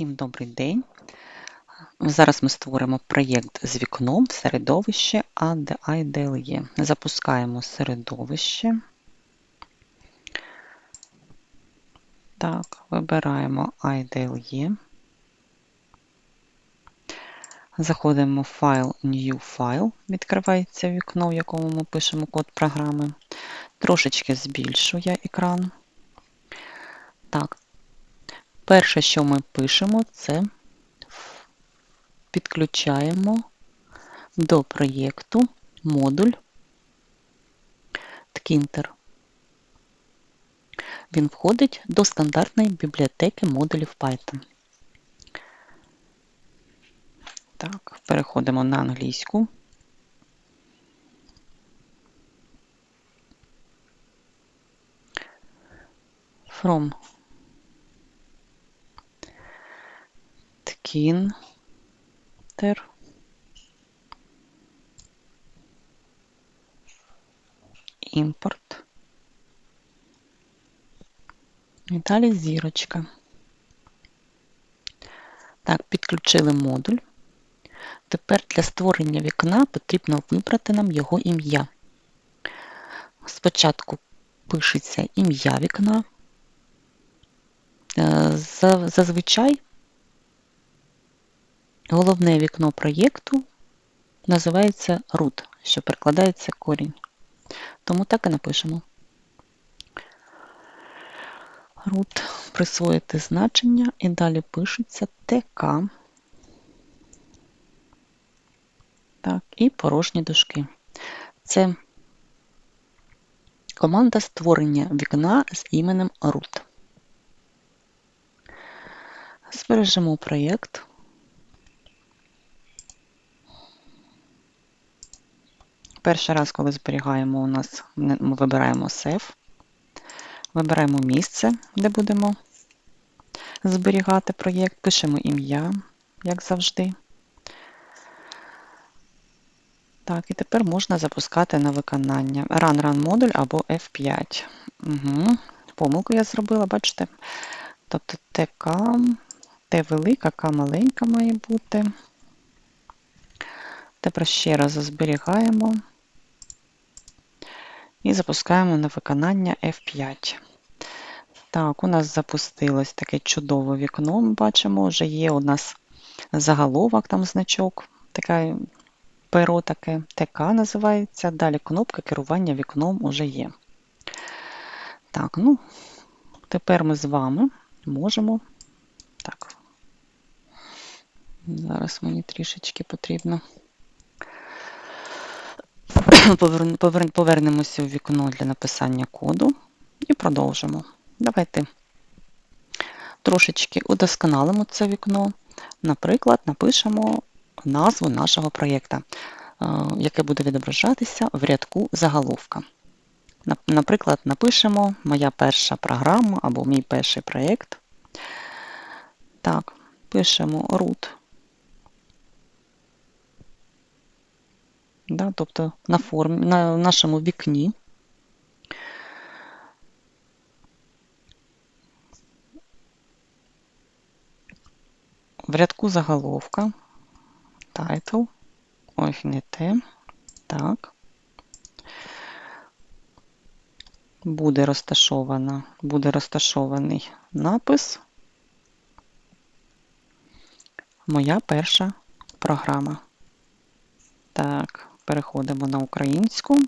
Всім добрий день. Зараз ми створимо проєкт з вікном в середовище ADIDLE. Запускаємо середовище. Так, вибираємо IDLE. Заходимо в файл New File, відкривається вікно, в якому ми пишемо код програми. Трошечки збільшує екран. Так, перше, що ми пишемо, це підключаємо до проєкту модуль Tkinter. Він входить до стандартної бібліотеки модулів Python. Так, переходимо на англійську. From Tkinter імпорт. І далі зірочка. Так, підключили модуль. Тепер для створення вікна потрібно вибрати нам його ім'я. Спочатку пишеться ім'я вікна. Е, зазвичай головне вікно проєкту називається root, що перекладається корінь. Тому так і напишемо. Root присвоїти значення і далі пишеться ТК. Так, і порожні дужки. Це команда створення вікна з іменем root. Збережемо проєкт. Перший раз, коли зберігаємо, у нас ми вибираємо Save, вибираємо місце, де будемо зберігати проєкт, пишемо ім'я, як завжди. Так, і тепер можна запускати на виконання. Run Run модуль або F5. Угу. Помилку я зробила, бачите? Тобто ТК, Т велика, К маленька має бути. Тепер ще раз зберігаємо і запускаємо на виконання F5. Так, у нас запустилось таке чудове вікно. Ми бачимо, вже є у нас заголовок, там значок, таке перо таке ТК називається. Далі кнопка керування вікном уже є. Так, ну, тепер ми з вами можемо. Так, зараз мені трішечки потрібно. Повернемося в вікно для написання коду і продовжимо. Давайте трошечки удосконалимо це вікно. Наприклад, напишемо назву нашого проєкту, е, яке буде відображатися в рядку заголовка. Наприклад, напишемо Моя перша програма або мій перший проєкт. Так, пишемо root да, тобто на формі, на нашому вікні. В рядку заголовка, title, ой, не те, так, буде розташована, буде розташований напис Моя перша програма. Так, переходимо на українську.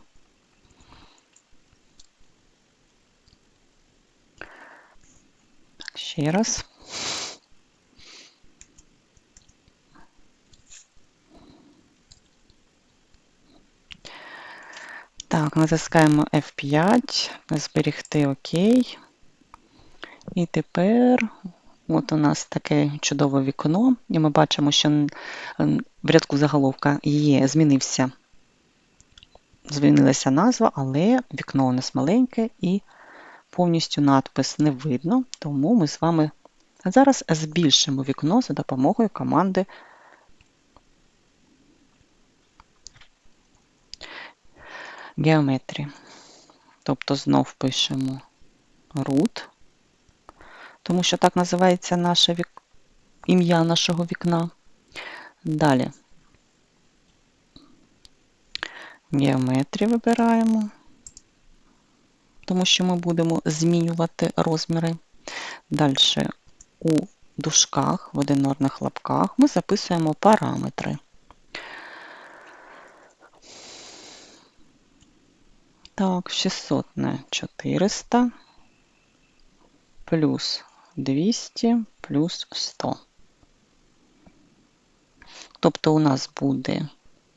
Ще раз. Так, натискаємо F5, зберігти ОК. І тепер от у нас таке чудове вікно, і ми бачимо, що в рядку заголовка є, змінився змінилася назва, але вікно у нас маленьке і повністю надпис не видно, тому ми з вами зараз збільшимо вікно за допомогою команди Geometry. Тобто знов пишемо root, тому що так називається наше ім'я нашого вікна. Далі геометрію вибираємо, тому що ми будемо змінювати розміри. Далі у дужках, в одинарних лапках ми записуємо параметри. Так, 600 на 400 плюс 200 плюс 100. Тобто у нас буде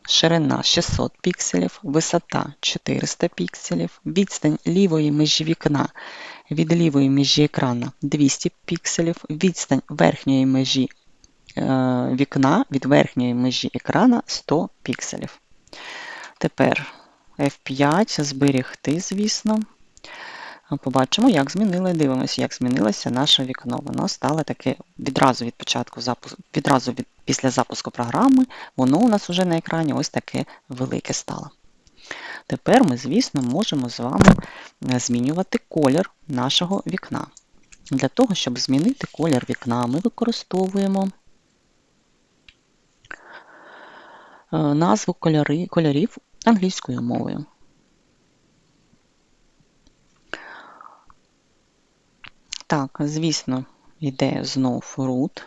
ширина 600 пікселів, висота 400 пікселів, відстань лівої межі вікна від лівої межі екрана 200 пікселів, відстань верхньої межі е, вікна від верхньої межі екрана 100 пікселів. Тепер F5 зберігти, звісно. Побачимо, як змінили, дивимося, як змінилося наше вікно. Воно стало таке відразу від початку запуску, відразу від, після запуску програми, воно у нас вже на екрані ось таке велике стало. Тепер ми, звісно, можемо з вами е, змінювати колір нашого вікна. Для того, щоб змінити колір вікна, ми використовуємо е, назву кольори, кольорів англійською мовою. Так, звісно, йде знов root.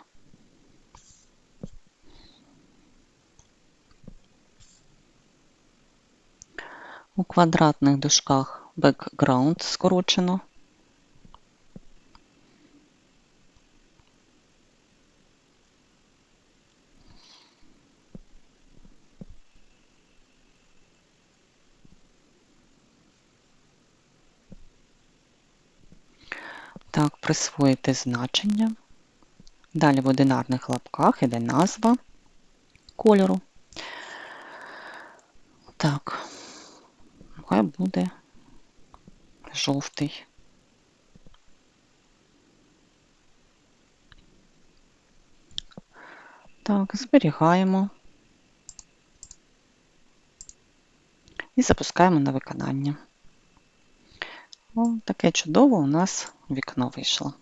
У квадратних дужках background скорочено. Так, присвоїти значення. Далі в одинарних лапках іде назва кольору. Так, хай буде жовтий. Так, зберігаємо і запускаємо на виконання. О, таке чудове у нас вікно вийшло.